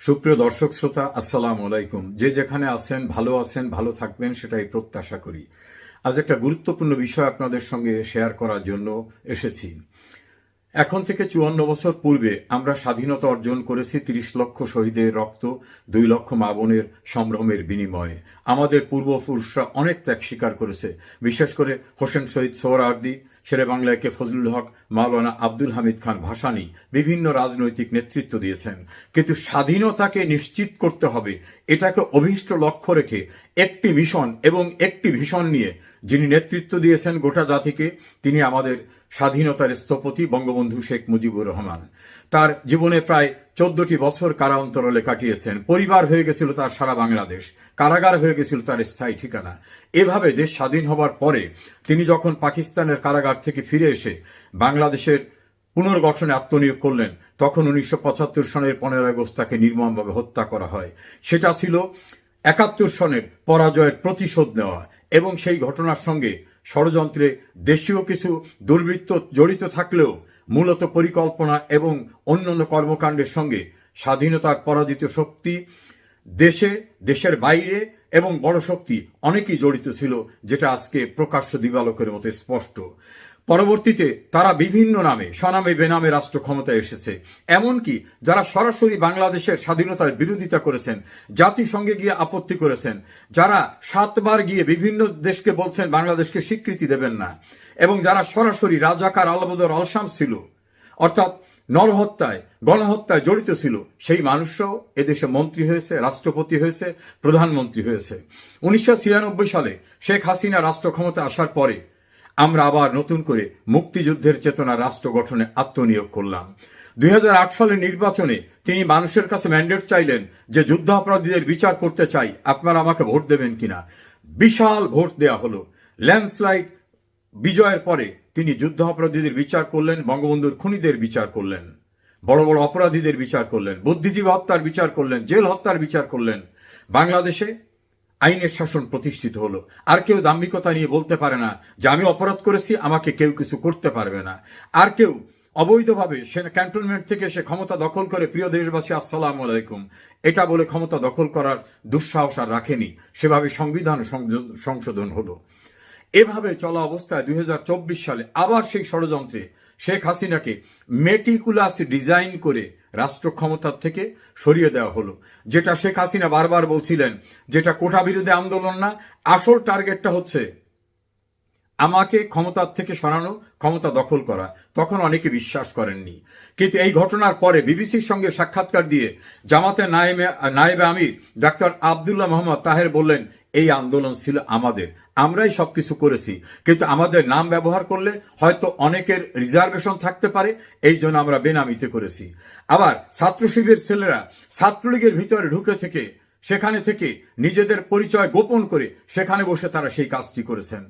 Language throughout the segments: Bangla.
সুপ্রিয় দর্শক শ্রোতা, আসসালাম আলাইকুম। যে যেখানে আছেন, ভালো আছেন, ভালো থাকবেন, সেটাই প্রত্যাশা করি। আজ একটা গুরুত্বপূর্ণ বিষয় আপনাদের সঙ্গে শেয়ার করার জন্য এসেছি। এখন থেকে চুয়ান্ন বছর পূর্বে আমরা স্বাধীনতা অর্জন করেছি তিরিশ লক্ষ শহীদের রক্ত, দুই লক্ষ মা বোনের সম্ভ্রমের বিনিময়ে। আমাদের পূর্বপুরুষরা অনেক ত্যাগ স্বীকার করেছে। বিশেষ করে হোসেন শহীদ সোহরার্দি শেরে বাংলায় কে ফজলুল হক, মাওলানা আব্দুল হামিদ খান ভাসানি বিভিন্ন রাজনৈতিক নেতৃত্ব দিয়েছেন। কিন্তু স্বাধীনতাকে নিশ্চিত করতে হবে, এটাকে অভীষ্ট লক্ষ্য রেখে একটি মিশন এবং একটি ভীষণ নিয়ে যিনি নেতৃত্ব দিয়েছেন গোটা জাতিকে, তিনি আমাদের স্বাধীনতার স্থপতি বঙ্গবন্ধু শেখ মুজিবুর রহমান। তার জীবনে প্রায় চোদ্দটি বছর কারা অন্তরালে কাটিয়েছেন। পরিবার হয়ে গেছিল তার সারা বাংলাদেশ। কারাগার হয়ে গেছিল তার স্থায়ী ঠিকানা। এভাবে দেশ স্বাধীন হবার পরে তিনি যখন পাকিস্তানের কারাগার থেকে ফিরে এসে বাংলাদেশের পুনর্গঠনে আত্মনিয়োগ করলেন, তখন উনিশশো পঁচাত্তর সনের পনেরো আগস্ট তাকে নির্মমভাবে হত্যা করা হয়। সেটা ছিল একাত্তর সনের পরাজয়ের প্রতিশোধ নেওয়া এবং সেই ঘটনার সঙ্গে ষড়যন্ত্রে দেশীয় কিছু দুর্বৃত্ত জড়িত থাকলেও মূলত পরিকল্পনা এবং অন্যান্য কর্মকাণ্ডের সঙ্গে স্বাধীনতার পরাজিত শক্তি দেশে, দেশের বাইরে এবং বড় শক্তি অনেকেই জড়িত ছিল, যেটা আজকে প্রকাশ্য দিবালকের মতো স্পষ্ট। পরবর্তীতে তারা বিভিন্ন নামে, স্বনামে, বেনামে রাষ্ট্র ক্ষমতায় এসেছে। এমনকি যারা সরাসরি বাংলাদেশের স্বাধীনতার বিরোধিতা করেছেন, জাতিসংঘে গিয়ে আপত্তি করেছেন, যারা সাতবার গিয়ে বিভিন্ন দেশকে বলছেন, বাংলাদেশকে স্বীকৃতি দেবেন না, এবং যারা সরাসরি রাজাকার আলবদর আলসাম ছিল, অর্থাৎ নরহত্যায়, গণহত্যায় জড়িত ছিল, সেই মানুষরাও এদেশে মন্ত্রী হয়েছে, রাষ্ট্রপতি হয়েছে, প্রধানমন্ত্রী হয়েছে। উনিশশো ছিয়ানব্বই সালে শেখ হাসিনা রাষ্ট্র ক্ষমতা আসার পরে আমরা আবার নতুন করে মুক্তিযুদ্ধের চেতনা রাষ্ট্র গঠনে আত্মনিয়োগ করলাম। দুই হাজার আট সালের নির্বাচনে তিনি মানুষের কাছে ম্যান্ডেট চাইলেন যে যুদ্ধাপরাধীদের বিচার করতে চাই, আপনারা আমাকে ভোট দেবেন কিনা। বিশাল ভোট দেয়া হলো। ল্যান্ডস্লাইড বিজয়ের পরে তিনি যুদ্ধ অপরাধীদের বিচার করলেন, বঙ্গবন্ধুর খুনিদের বিচার করলেন, বড় বড় অপরাধীদের বিচার করলেন, বুদ্ধিজীবী হত্যার বিচার করলেন, জেল হত্যার বিচার করলেন। বাংলাদেশে আইনের শাসন প্রতিষ্ঠিত হলো। আর কেউ দাম্ভিকতা নিয়ে বলতে পারে না যে আমি অপরাধ করেছি, আমাকে কেউ কিছু করতে পারবে না। আর কেউ অবৈধভাবে সে ক্যান্টনমেন্ট থেকে সে ক্ষমতা দখল করে, প্রিয় দেশবাসী, আসসালাম আলাইকুম। এটা বলে ক্ষমতা দখল করার দুঃসাহস আর রাখেনি। সেভাবে সংবিধান সংশোধন হলো। এভাবে চলা অবস্থায় দুই হাজার চব্বিশ সালে আবার সেই ষড়যন্ত্রে শেখ হাসিনাকে মেটিকুলাস ডিজাইন করে রাষ্ট্র ক্ষমতার থেকে সরিয়ে দেওয়া হলো। যেটা শেখ হাসিনা বারবার বলছিলেন, যেটা কোটা বিরোধী আন্দোলন না, আসল টার্গেটটা হচ্ছে আমাকে ক্ষমতার থেকে সরানো, ক্ষমতা দখল করা। তখন অনেকে বিশ্বাস করেননি। কিন্তু এই ঘটনার পরে বিবিসির সঙ্গে সাক্ষাৎকার দিয়ে জামাতে নায়েবে নায়েবে আমির ডাক্তার আবদুল্লাহ মোহাম্মদ তাহের বললেন, এই আন্দোলন ছিল আমাদের। আমরাই সবকিছু করেছি। কিন্তু আমাদের নাম ব্যবহার করলে হয়তো অনেকের রিজার্ভেশন থাকতে পারে। এই জন্য আমরা বেনামিতে করেছি। আবার ছাত্র শিবিরের ছেলেরা ছাত্রলীগের ভিতরে ঢুকে থেকে সেখানে থেকে নিজেদের পরিচয় গোপন করে সেখানে বসে তারা সেই কাজটি করেছেন।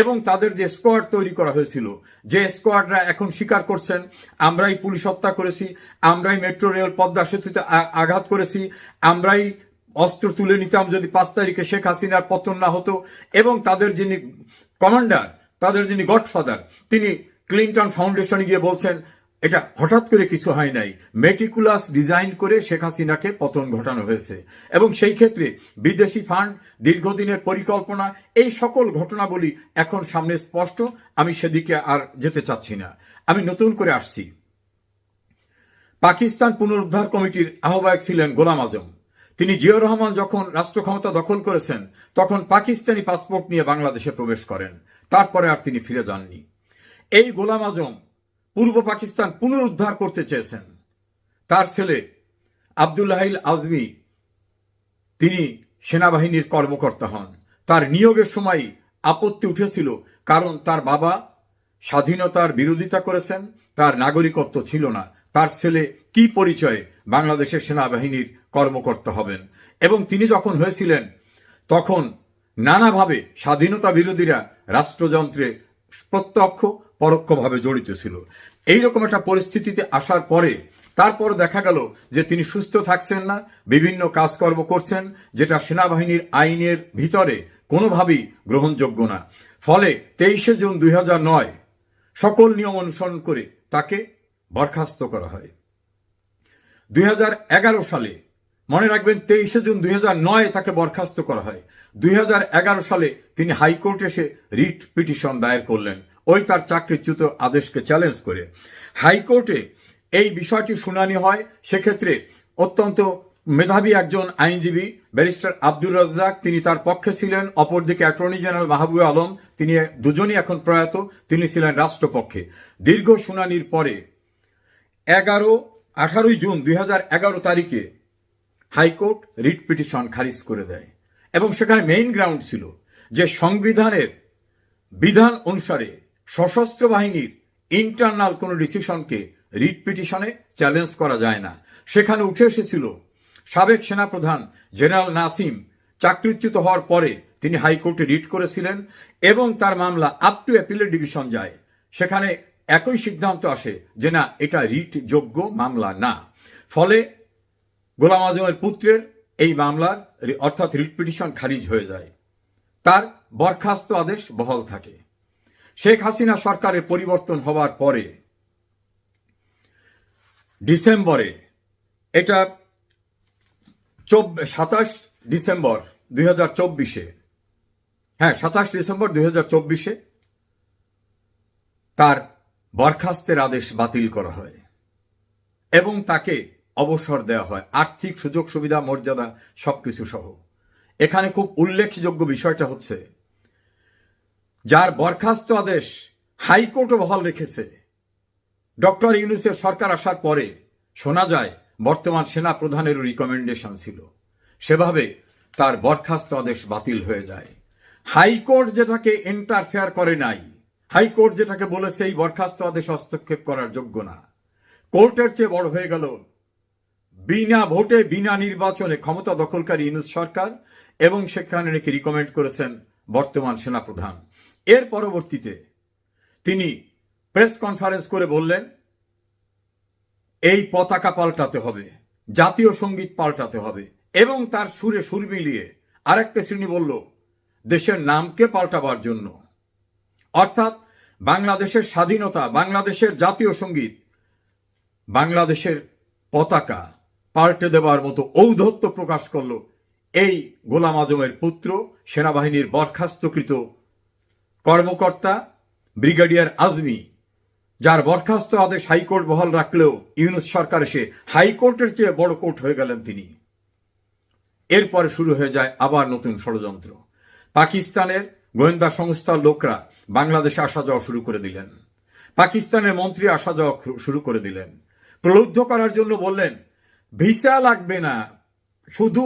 এবং তাদের যে স্কোয়াড তৈরি করা হয়েছিল, যে স্কোয়াডরা এখন স্বীকার করছেন, আমরাই পুলিশ হত্যা করেছি, আমরাই মেট্রো রেল পদ্মা সেতুতে আঘাত করেছি, আমরাই অস্ত্র তুলে নিতাম যদি পাঁচ তারিখে শেখ হাসিনার পতন না হতো। এবং তাদের যিনি কমান্ডার তাদের যিনি গডফাদার তিনি ক্লিন্টন ফাউন্ডেশনে গিয়ে বলছেন এটা হঠাৎ করে কিছু হয় নাই। মেটিকুলাস ডিজাইন করে শেখ হাসিনাকে পতন ঘটানো হয়েছে। এবং সেই ক্ষেত্রে বিদেশি ফান্ড, দীর্ঘদিনের পরিকল্পনা, এই সকল ঘটনাবলী এখন সামনে স্পষ্ট। আমি সেদিকে আর যেতে চাচ্ছি না। আমি নতুন করে আসছি। পাকিস্তান পুনরুদ্ধার কমিটির আহ্বায়ক ছিলেন গোলাম আজম। তিনি জিয়াউর রহমান যখন রাষ্ট্র ক্ষমতা দখল করেছেন, তখন পাকিস্তানি পাসপোর্ট নিয়ে বাংলাদেশে প্রবেশ করেন। তারপরে আর তিনি ফিরে যাননি। এই গোলাম আজম পূর্ব পাকিস্তান পুনরুদ্ধার করতে চেয়েছেন। তার ছেলে আবদুল্লাহিল আজমি, তিনি সেনাবাহিনীর কর্মকর্তা হন। তার নিয়োগের সময় আপত্তি উঠেছিল, কারণ তার বাবা স্বাধীনতার বিরোধিতা করেছেন, তার নাগরিকত্ব ছিল না। তার ছেলে কি পরিচয়ে বাংলাদেশের সেনাবাহিনীর কর্মকর্তা হবেন? এবং তিনি যখন হয়েছিলেন, তখন নানাভাবে স্বাধীনতা বিরোধীরা রাষ্ট্রযন্ত্রে প্রত্যক্ষ পরোক্ষভাবে জড়িত ছিল। এইরকম একটা পরিস্থিতিতে আসার পরে তারপর দেখা গেল যে তিনি সুস্থ থাকছেন না, বিভিন্ন কাজকর্ম করছেন, যেটা সেনাবাহিনীর আইনের ভিতরে কোনোভাবেই গ্রহণযোগ্য না। ফলে তেইশে জুন দুই নয় সকল নিয়ম অনুসরণ করে তাকে বরখাস্ত করা হয়। দুই হাজার এগারো সালে, মনে রাখবেন, তেইশে জুন দুই তাকে বরখাস্ত করা হয়। দুই হাজার এগারো সালে তিনি হাইকোর্টে এসে রিট পিটিশন দায়ের করলেন। ওই তার চাকরিচ্যুত আদেশকে চ্যালেঞ্জ করে। হাইকোর্টে এই বিষয়টি শুনানি হয়, সেক্ষেত্রে অত্যন্ত মেধাবী একজন আইনজীবী, ব্যারিস্টার আব্দুর রাজ্জাক, তিনি তার পক্ষে ছিলেন, অপরদিকে অ্যাটর্নি জেনারেল মাহবুব আলম, তিনি দুজনই এখন প্রয়াত, তিনি ছিলেন রাষ্ট্রপক্ষে। দীর্ঘ শুনানির পরে এগারো, আঠারোই জুন দু হাজার এগারো তারিখে হাইকোর্ট রিট পিটিশন খারিজ করে দেয় এবং সেখানে মেইন গ্রাউন্ড ছিল যে সংবিধানের বিধান অনুসারে সশস্ত্র বাহিনীর ইন্টারনাল কোনো ডিসিশনকে রিট পিটিশনে চ্যালেঞ্জ করা যায় না। সেখানে উঠে এসেছিল সাবেক সেনাপ্রধান জেনারেল নাসিম চাকরিচ্যুত হওয়ার পরে তিনি হাইকোর্টে রিট করেছিলেন এবং তার মামলা আপ টু অ্যাপিলের ডিভিশন যায়। সেখানে একই সিদ্ধান্ত আসে যে না, এটা রিট যোগ্য মামলা না। ফলে গোলাম আজমের পুত্রের এই মামলার অর্থাৎ রিট পিটিশন খারিজ হয়ে যায়। তার বরখাস্ত আদেশ বহাল থাকে। শেখ হাসিনা সরকারের পরিবর্তন হওয়ার পরে, ডিসেম্বরে, এটা সাতাশ ডিসেম্বর দুই হাজার চব্বিশে হ্যাঁ সাতাশ ডিসেম্বর দুই হাজার চব্বিশে তার বরখাস্তের আদেশ বাতিল করা হয় এবং তাকে অবসর দেওয়া হয়। আর্থিক সুযোগ, সুবিধা, মর্যাদা সবকিছু সহ। এখানে খুব উল্লেখযোগ্য বিষয়টা হচ্ছে যার বরখাস্ত আদেশ হাইকোর্টও বহাল রেখেছে। ডক্টর ইউনুসের সরকার আসার পরে শোনা যায়, বর্তমান সেনা প্রধানেরও রিকমেন্ডেশন ছিল। সেভাবে তার বরখাস্ত আদেশ বাতিল হয়ে যায়। হাইকোর্ট যেটাকে ইন্টারফেয়ার করে নাই, হাইকোর্ট যেটাকে বলেছে এই বরখাস্ত আদেশ হস্তক্ষেপ করার যোগ্য না। কোর্টের চেয়ে বড় হয়ে গেল, বিনা ভোটে, বিনা নির্বাচনে ক্ষমতা দখলকারী ইউনুস সরকার এবং সেখানে নাকি রিকমেন্ড করেছেন বর্তমান সেনাপ্রধান এর পরবর্তীতে তিনি প্রেস কনফারেন্স করে বললেন, এই পতাকা পাল্টাতে হবে, জাতীয় সংগীত পাল্টাতে হবে। এবং তার সুরে সুর মিলিয়ে আরেকটা শ্রেণি বলল, দেশের নামকে পাল্টাবার জন্য। অর্থাৎ বাংলাদেশের স্বাধীনতা, বাংলাদেশের জাতীয় সংগীত, বাংলাদেশের পতাকা পাল্টে দেওয়ার মতো ঔদ্ধত্য প্রকাশ করল এই গোলাম আজমের পুত্র, সেনাবাহিনীর বরখাস্তকৃত কর্মকর্তা ব্রিগেডিয়ার আজমি, যার বরখাস্ত আদেশ হাইকোর্ট বহাল রাখলেও ইউনুস সরকার এসে হাইকোর্টের চেয়ে বড় কোর্ট হয়ে গেলেন তিনি। এরপরে শুরু হয়ে যায় আবার নতুন ষড়যন্ত্র। পাকিস্তানের গোয়েন্দা সংস্থার লোকরা বাংলাদেশে আসা যাওয়া শুরু করে দিলেন। পাকিস্তানের মন্ত্রী আসা যাওয়া শুরু করে দিলেন। প্রলুব্ধ করার জন্য বললেন, ভিসা লাগবে না। শুধু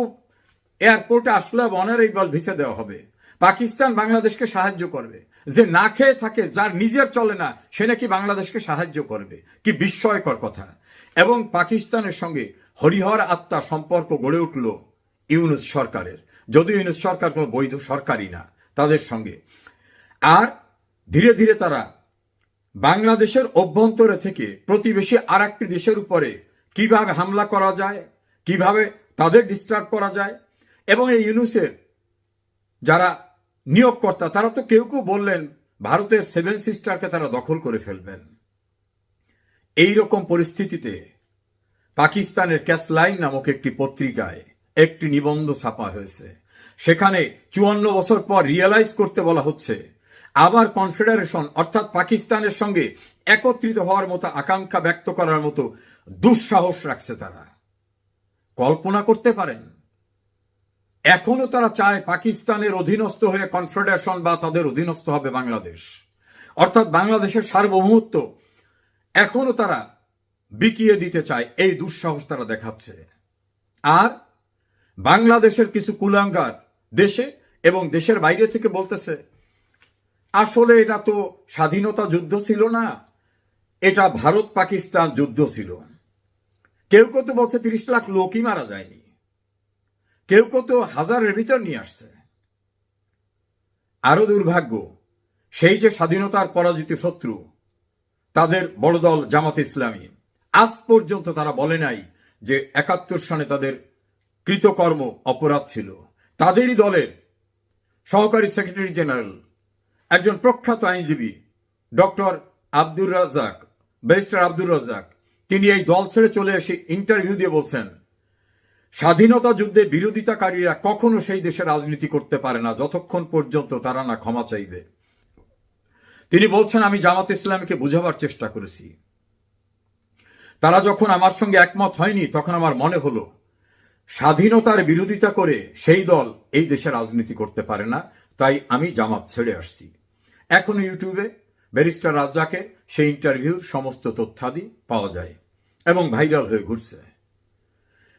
এয়ারপোর্টে আসলে অনারেই বল ভিসা দেওয়া হবে। পাকিস্তান বাংলাদেশকে সাহায্য করবে। যে না খেয়ে থাকে, যার নিজের চলে না, সে নাকি বাংলাদেশকে সাহায্য করবে। কি বিস্ময়কর কথা। এবং পাকিস্তানের সঙ্গে হরিহর আত্মা সম্পর্ক গড়ে উঠল ইউনুস সরকারের। যদিও ইউনুস সরকার কোনো বৈধ সরকারই না, তাদের সঙ্গে। আর ধীরে ধীরে তারা বাংলাদেশের অভ্যন্তরে থেকে প্রতিবেশী আর একটি দেশের উপরে কীভাবে হামলা করা যায়, কীভাবে তাদের ডিস্টার্ব করা যায়, এবং এই ইউনুসের যারা নিয়োগকর্তা, তারা তো কেউ কেউ বললেন, ভারতের সেভেন সিস্টারকে তারা দখল করে ফেলবেন। এই রকম পরিস্থিতিতে পাকিস্তানের ক্যাসলাইন নামক একটি পত্রিকায় একটি নিবন্ধ ছাপা হয়েছে। সেখানে চুয়ান্ন বছর পর রিয়েলাইজ করতে বলা হচ্ছে, আবার কনফেডারেশন অর্থাৎ পাকিস্তানের সঙ্গে একত্রিত হওয়ার মতো আকাঙ্ক্ষা ব্যক্ত করার মতো দুঃসাহস রাখছে তারা। কল্পনা করতে পারেন এখনও তারা চায় পাকিস্তানের অধীনস্থ হয়ে কনফেডারেশন বা তাদের অধীনস্থ হবে বাংলাদেশ। অর্থাৎ বাংলাদেশের সার্বভৌমত্ব এখনও তারা বিকিয়ে দিতে চায়, এই দুঃসাহস তারা দেখাচ্ছে। আর বাংলাদেশের কিছু কুলাঙ্গার দেশে এবং দেশের বাইরে থেকে বলতেছে, আসলে এটা তো স্বাধীনতা যুদ্ধ ছিল না, এটা ভারত পাকিস্তান যুদ্ধ ছিল। কেউ কেউ তো বলছে তিরিশ লাখ লোকই মারা যায়নি। কেউ কেউ তো হাজারের ভিতর নিয়ে আসছে। আরও দুর্ভাগ্য, সেই যে স্বাধীনতার পরাজিত শত্রু, তাদের বড় দল জামাত ইসলামী, আজ পর্যন্ত তারা বলে নাই যে একাত্তর সনে তাদের কৃতকর্ম অপরাধ ছিল। তাদেরই দলের সহকারী সেক্রেটারি জেনারেল, একজন প্রখ্যাত আইনজীবী, ডক্টর আব্দুর রাজ্জাক, ব্যারিস্টার আব্দুর রাজ্জাক, তিনি এই দল ছেড়ে চলে এসে ইন্টারভিউ দিয়ে বলছেন স্বাধীনতা যুদ্ধে বিরোধিতাকারীরা কখনো সেই দেশে রাজনীতি করতে পারে না, যতক্ষণ পর্যন্ত তারা না ক্ষমা চাইবে। তিনি বলছেন, আমি জামাত ইসলামকে বোঝাবার চেষ্টা করেছি। তারা যখন আমার সঙ্গে একমত হয়নি, তখন আমার মনে হলো, স্বাধীনতার বিরোধিতা করে সেই দল এই দেশে রাজনীতি করতে পারে না, তাই আমি জামাত ছেড়ে আসছি। এখন ইউটিউবে ব্যারিস্টার রাজ্জাকে সেই ইন্টারভিউর সমস্ত তথ্যাদি পাওয়া যায় এবং ভাইরাল হয়ে ঘুরছে।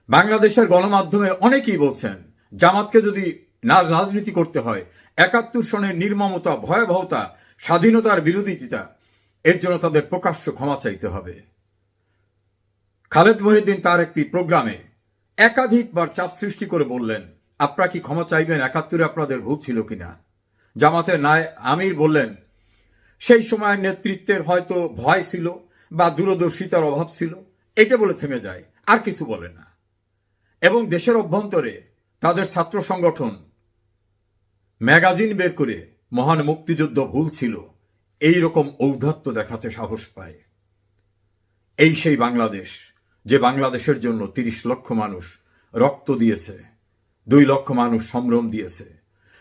বাংলাদেশের গণমাধ্যমে অনেকেই বলছেন, জামাতকে যদি না রাজনীতি করতে হয়, একাত্তর সনের নির্মমতা, ভয়াবহতা, স্বাধীনতার বিরোধিতা, এর জন্য তাদের প্রকাশ্য ক্ষমা চাইতে হবে। খালেদ মহিউদ্দিন তার একটি প্রোগ্রামে একাধিকবার চাপ সৃষ্টি করে বললেন, আপনারা কি ক্ষমা চাইবেন? একাত্তরে আপনাদের ভুল ছিল কিনা? জামাতের নায় আমির বললেন, সেই সময় নেতৃত্বের হয়তো ভয় ছিল বা দূরদর্শিতার অভাব ছিল। এটা বলে থেমে যায়, আর কিছু বলে না। এবং দেশের অভ্যন্তরে তাদের ছাত্র সংগঠন ম্যাগাজিন বের করে মহান মুক্তিযুদ্ধ ভুল ছিল এই রকম ঔদ্ধত্য দেখাতে সাহস পায়। এই সেই বাংলাদেশ যে বাংলাদেশের জন্য তিরিশ লক্ষ মানুষ রক্ত দিয়েছে, দুই লক্ষ মানুষ সম্ভ্রম দিয়েছে।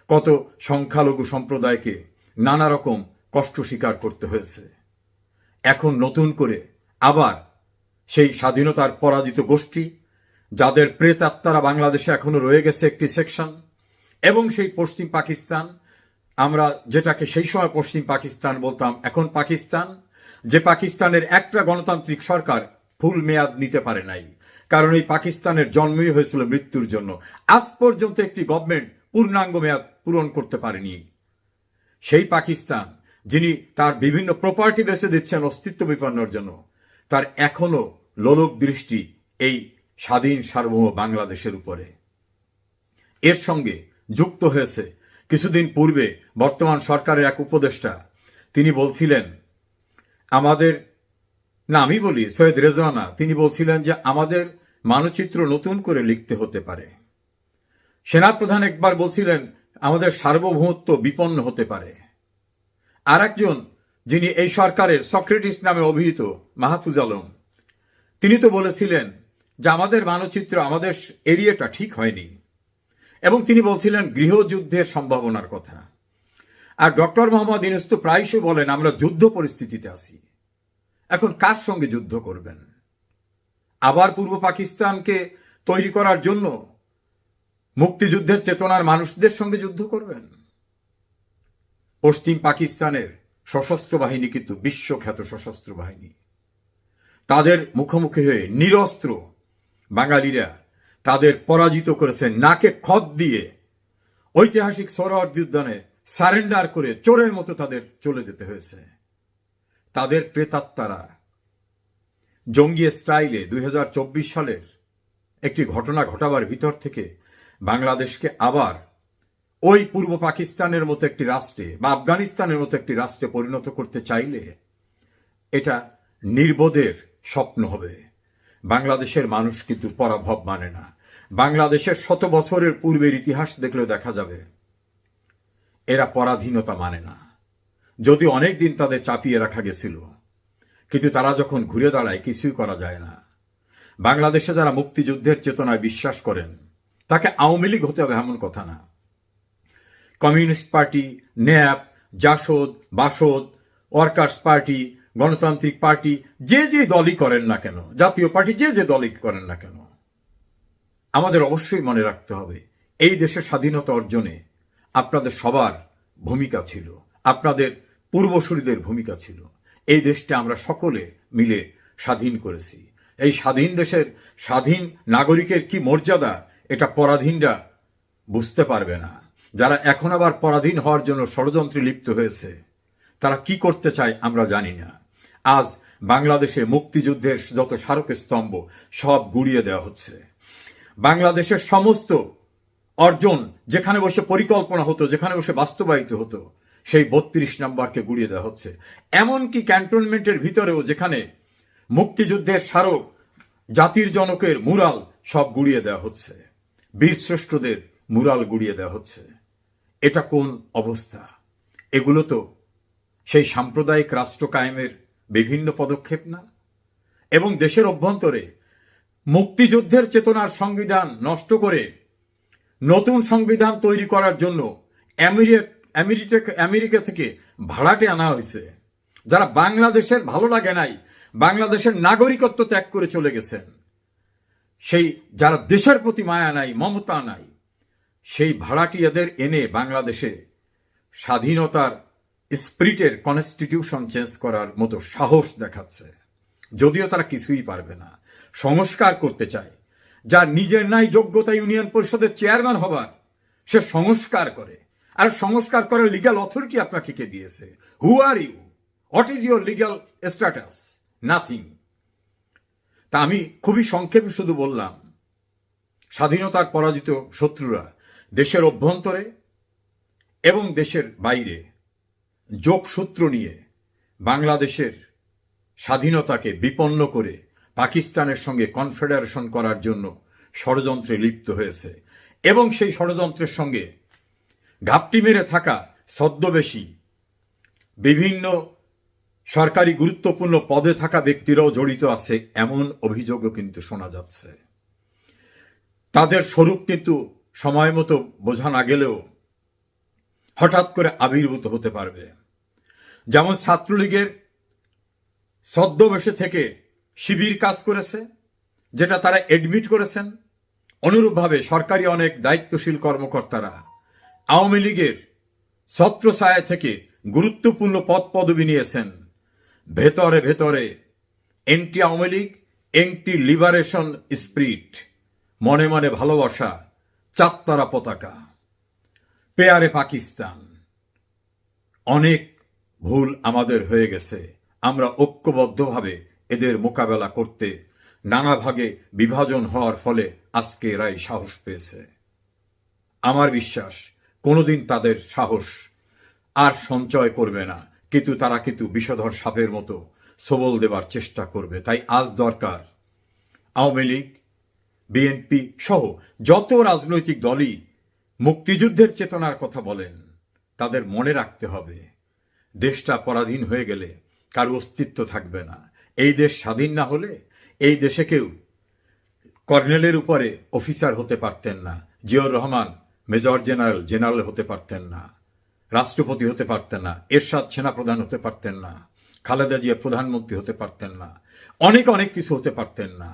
কত সংখ্যালঘু সম্প্রদায়কে নানা রকম কষ্ট স্বীকার করতে হয়েছে। এখন নতুন করে আবার সেই স্বাধীনতার পরাজিত গোষ্ঠী যাদের প্রেতাত্মারা বাংলাদেশে এখনও রয়ে গেছে একটি সেকশন, এবং সেই পশ্চিম পাকিস্তান, আমরা যেটাকে সেই সময় পশ্চিম পাকিস্তান বলতাম, এখন পাকিস্তান, যে পাকিস্তানের একটা গণতান্ত্রিক সরকার ফুল মেয়াদ নিতে পারে নাই। কারণ এই পাকিস্তানের জন্মই হয়েছিল মৃত্যুর জন্য। আজ পর্যন্ত একটি গভর্নমেন্ট পূর্ণাঙ্গ মেয়াদ পূরণ করতে পারেনি। সেই পাকিস্তান, যিনি তার বিভিন্ন প্রপার্টি বেছে দিচ্ছেন অস্তিত্ব বিপন্নর জন্য, তার এখনও লোলক দৃষ্টি এই স্বাধীন সার্বভৌম বাংলাদেশের উপরে। এর সঙ্গে যুক্ত হয়েছে কিছুদিন পূর্বে বর্তমান সরকারের এক উপদেষ্টা। তিনি বলছিলেন, আমাদের, না, আমি বলি, সৈয়দ রেজওয়ানা, তিনি বলছিলেন যে আমাদের মানচিত্র নতুন করে লিখতে হতে পারে। সেনাপ্রধান একবার বলছিলেন, আমাদের সার্বভৌমত্ব বিপন্ন হতে পারে। আর একজন যিনি এই সরকারের সক্রেটিস নামে অভিহিত, মাহফুজ আলম, তিনি তো বলেছিলেন যে আমাদের মানচিত্র, আমাদের এরিয়াটা ঠিক হয়নি। এবং তিনি বলছিলেন, গৃহযুদ্ধের সম্ভাবনার কথা। আর ডক্টর মোহাম্মদ ইনুস তো প্রায়শই বলেন, আমরা যুদ্ধ পরিস্থিতিতে আছি। এখন কার সঙ্গে যুদ্ধ করবেন? আবার পূর্ব পাকিস্তানকে তৈরি করার জন্য মুক্তিযুদ্ধের চেতনার মানুষদের সঙ্গে যুদ্ধ করবেন? পশ্চিম পাকিস্তানের সশস্ত্র বাহিনী কিন্তু বিশ্বখ্যাত সশস্ত্র বাহিনী। তাদের মুখোমুখি হয়ে নিরস্ত্র বাঙালিরা তাদের পরাজিত করেছে, নাকে খত দিয়ে ঐতিহাসিক সৌরহদ্দি উদ্যানে সারেন্ডার করে চোরের মতো তাদের চলে যেতে হয়েছে। তাদের প্রেতাত্মারা জঙ্গি স্টাইলে দুই হাজার চব্বিশ সালের একটি ঘটনা ঘটাবার ভিতর থেকে বাংলাদেশকে আবার ওই পূর্ব পাকিস্তানের মতো একটি রাষ্ট্রে বা আফগানিস্তানের মতো একটি রাষ্ট্রে পরিণত করতে চাইলে এটা নির্বোধের স্বপ্ন হবে। বাংলাদেশের মানুষ কিন্তু পরাভব মানে না। বাংলাদেশের শত বছরের পূর্বের ইতিহাস দেখলেও দেখা যাবে, এরা পরাধীনতা মানে না। যদি অনেক দিন তাদের চাপিয়ে রাখা গেছিল, কিন্তু তারা যখন ঘুরে দাঁড়ায় কিছুই করা যায় না। বাংলাদেশে যারা মুক্তিযুদ্ধের চেতনায় বিশ্বাস করেন, তাকে আওয়ামী লীগ হতে হবে এমন কথা না। Communist party, NAP, Jasad, Basad, workers party গণতান্ত্রিক পার্টি যে যে দলই করেন না কেন, জাতীয় পার্টি যে যে দলই করেন না কেন, আমাদের অবশ্যই মনে রাখতে হবে, এই দেশের স্বাধীনতা অর্জনে আপনাদের সবার ভূমিকা ছিল, আপনাদের পূর্বসূরিদের ভূমিকা ছিল। এই দেশটা আমরা সকলে মিলে স্বাধীন করেছি। এই স্বাধীন দেশের স্বাধীন নাগরিকের কি মর্যাদা, এটা পরাধীনরা বুঝতে পারবে না। যারা এখন আবার পরাধীন হওয়ার জন্য ষড়যন্ত্রে লিপ্ত হয়েছে, তারা কি করতে চায় আমরা জানি না। আজ বাংলাদেশে মুক্তিযুদ্ধের যত স্মারক স্তম্ভ সব গুড়িয়ে দেওয়া হচ্ছে। বাংলাদেশের সমস্ত অর্জন যেখানে বসে পরিকল্পনা হতো, যেখানে বসে বাস্তবায়িত হতো, সেই বত্রিশ নম্বরকে গুড়িয়ে দেওয়া হচ্ছে। এমনকি ক্যান্টনমেন্টের ভিতরেও যেখানে মুক্তিযুদ্ধের স্মারক, জাতির জনকের মুরাল, সব গুড়িয়ে দেওয়া হচ্ছে। বীরশ্রেষ্ঠদের মুরাল গুড়িয়ে দেওয়া হচ্ছে। এটা কোন অবস্থা? এগুলো তো সেই সাম্প্রদায়িক রাষ্ট্র কায়েমের বিভিন্ন পদক্ষেপ না। এবং দেশের অভ্যন্তরে মুক্তিযুদ্ধের চেতনার সংবিধান নষ্ট করে নতুন সংবিধান তৈরি করার জন্য আমেরি- আমেরিকা থেকে ভাড়াটে আনা হয়েছে, যারা বাংলাদেশের ভালো লাগে নাই, বাংলাদেশের নাগরিকত্ব ত্যাগ করে চলে গেছেন। সেই যারা দেশের প্রতি মায়া নাই, মমতা নাই, সেই ভাড়াটিয়াদের এনে বাংলাদেশে স্বাধীনতার স্পিরিটের কনস্টিটিউশন চেঞ্জ করার মতো সাহস দেখাচ্ছে। যদিও তারা কিছুই পারবে না। সংস্কার করতে চায়। যার নিজের নাই যোগ্যতা ইউনিয়ন পরিষদের চেয়ারম্যান হবার, সে সংস্কার করে। আর সংস্কার করার লিগাল অথরিটি আপনাকে কে দিয়েছে? Who are you what is your legal status nothing তা আমি খুবই সংক্ষেপে শুধু বললাম, স্বাধীনতার পরাজিত শত্রুরা দেশের অভ্যন্তরে এবং দেশের বাইরে যোগসূত্র নিয়ে বাংলাদেশের স্বাধীনতাকে বিপন্ন করে পাকিস্তানের সঙ্গে কনফেডারেশন করার জন্য ষড়যন্ত্রে লিপ্ত হয়েছে। এবং সেই ষড়যন্ত্রের সঙ্গে ঘাপটি মেরে থাকা ছদ্মবেশী বিভিন্ন সরকারি গুরুত্বপূর্ণ পদে থাকা ব্যক্তিরাও জড়িত আছে, এমন অভিযোগও কিন্তু শোনা যাচ্ছে। তাদের স্বরূপ কিন্তু সময় মতো বোঝা না গেলেও হঠাৎ করে আবির্ভূত হতে পারবে। যেমন ছাত্রলীগের ছদ্মবেশে থেকে শিবির কাজ করেছে, যেটা তারা এডমিট করেছেন। অনুরূপভাবে সরকারি অনেক দায়িত্বশীল কর্মকর্তারা আওয়ামী লীগের ছত্রছায়া থেকে গুরুত্বপূর্ণ পদ পদবি নিয়েছেন। ভেতরে ভেতরে anti Awami League anti liberation spirit মনে মনে ভালোবাসা চাত্তারা পতাকা। পেয়ারে পাকিস্তান। অনেক ভুল আমাদের হয়ে গেছে। আমরা ঐক্যবদ্ধভাবে এদের মোকাবেলা করতে নানা ভাগে বিভাজন হওয়ার ফলে আজকে এরাই সাহস পেয়েছে। আমার বিশ্বাস, কোনোদিন তাদের সাহস আর সঞ্চয় করবে না। কিন্তু তারা কিন্তু বিষধর সাপের মতো সবল দেবার চেষ্টা করবে। তাই আজ দরকার আওয়ামী লীগ, বিএনপি সহ যত রাজনৈতিক দলই মুক্তিযুদ্ধের চেতনার কথা বলেন, তাদের মনে রাখতে হবে, দেশটা পরাধীন হয়ে গেলে কারও অস্তিত্ব থাকবে না। এই দেশ স্বাধীন না হলে এই দেশে কেউ কর্নেলের উপরে অফিসার হতে পারতেন না Ziaur Rahman major general general হতে পারতেন না, রাষ্ট্রপতি হতে পারতেন না, এরশাদ সেনাপ্রধান হতে পারতেন না, খালেদা জিয়া প্রধানমন্ত্রী হতে পারতেন না, অনেক অনেক কিছু হতে পারতেন না।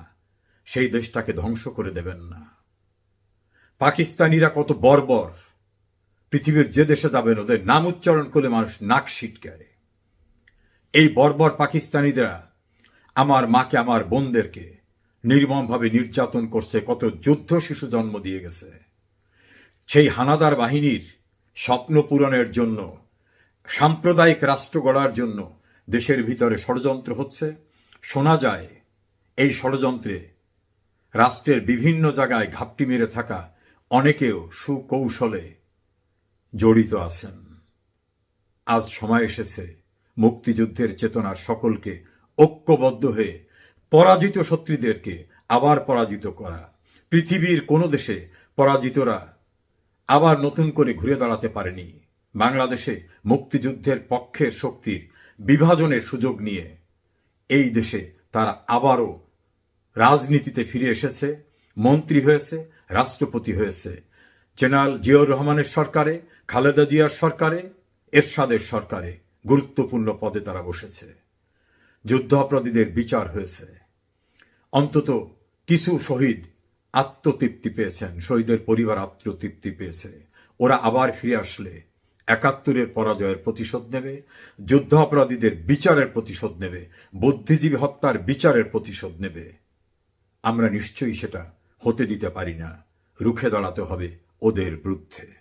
সেই দেশটাকে ধ্বংস করে দেবেন না। পাকিস্তানিরা কত বর্বর। পৃথিবীর যে দেশে যাবেন ওদের নাম উচ্চারণ করলে মানুষ নাক ছিটকায়। এই বর্বর পাকিস্তানিরা আমার মাকে, আমার বোনদেরকে নির্মমভাবে নির্যাতন করছে, কত যুদ্ধ শিশু জন্ম দিয়ে গেছে। সেই হানাদার বাহিনীর স্বপ্ন পূরণের জন্য, সাম্প্রদায়িক রাষ্ট্র গড়ার জন্য দেশের ভিতরে ষড়যন্ত্র হচ্ছে। শোনা যায়, এই ষড়যন্ত্রে রাষ্ট্রের বিভিন্ন জায়গায় ঘাপটি মেরে থাকা অনেকেও সুকৌশলে জড়িত আছেন। আজ সময় এসেছে মুক্তিযুদ্ধের চেতনার সকলকে ঐক্যবদ্ধ হয়ে পরাজিত শত্রুদেরকে আবার পরাজিত করা। পৃথিবীর কোনো দেশে পরাজিতরা আবার নতুন করে ঘুরে দাঁড়াতে পারেনি। বাংলাদেশে মুক্তিযুদ্ধের পক্ষের শক্তির বিভাজনের সুযোগ নিয়ে এই দেশে তারা আবারও রাজনীতিতে ফিরে এসেছে, মন্ত্রী হয়েছে রাষ্ট্রপতি হয়েছে। জেনারেল জিয়াউর রহমানের সরকারে, খালেদা জিয়ার সরকারে, এরশাদের সরকারে গুরুত্বপূর্ণ পদে তারা বসেছে। যুদ্ধাপরাধীদের বিচার হয়েছে। অন্তত কিছু শহীদ আত্মতৃপ্তি পেয়েছেন, শহীদের পরিবার আত্মতৃপ্তি পেয়েছে। ওরা আবার ফিরে আসলে, একাত্তরের পরাজয়ের প্রতিশোধ নেবে, যুদ্ধাপরাধীদের বিচারের প্রতিশোধ নেবে, বুদ্ধিজীবী হত্যার বিচারের প্রতিশোধ নেবে। আমরা নিশ্চয়ই সেটা হতে দিতে পারি না। রুখে দাঁড়াতে হবে ওদের বিরুদ্ধে।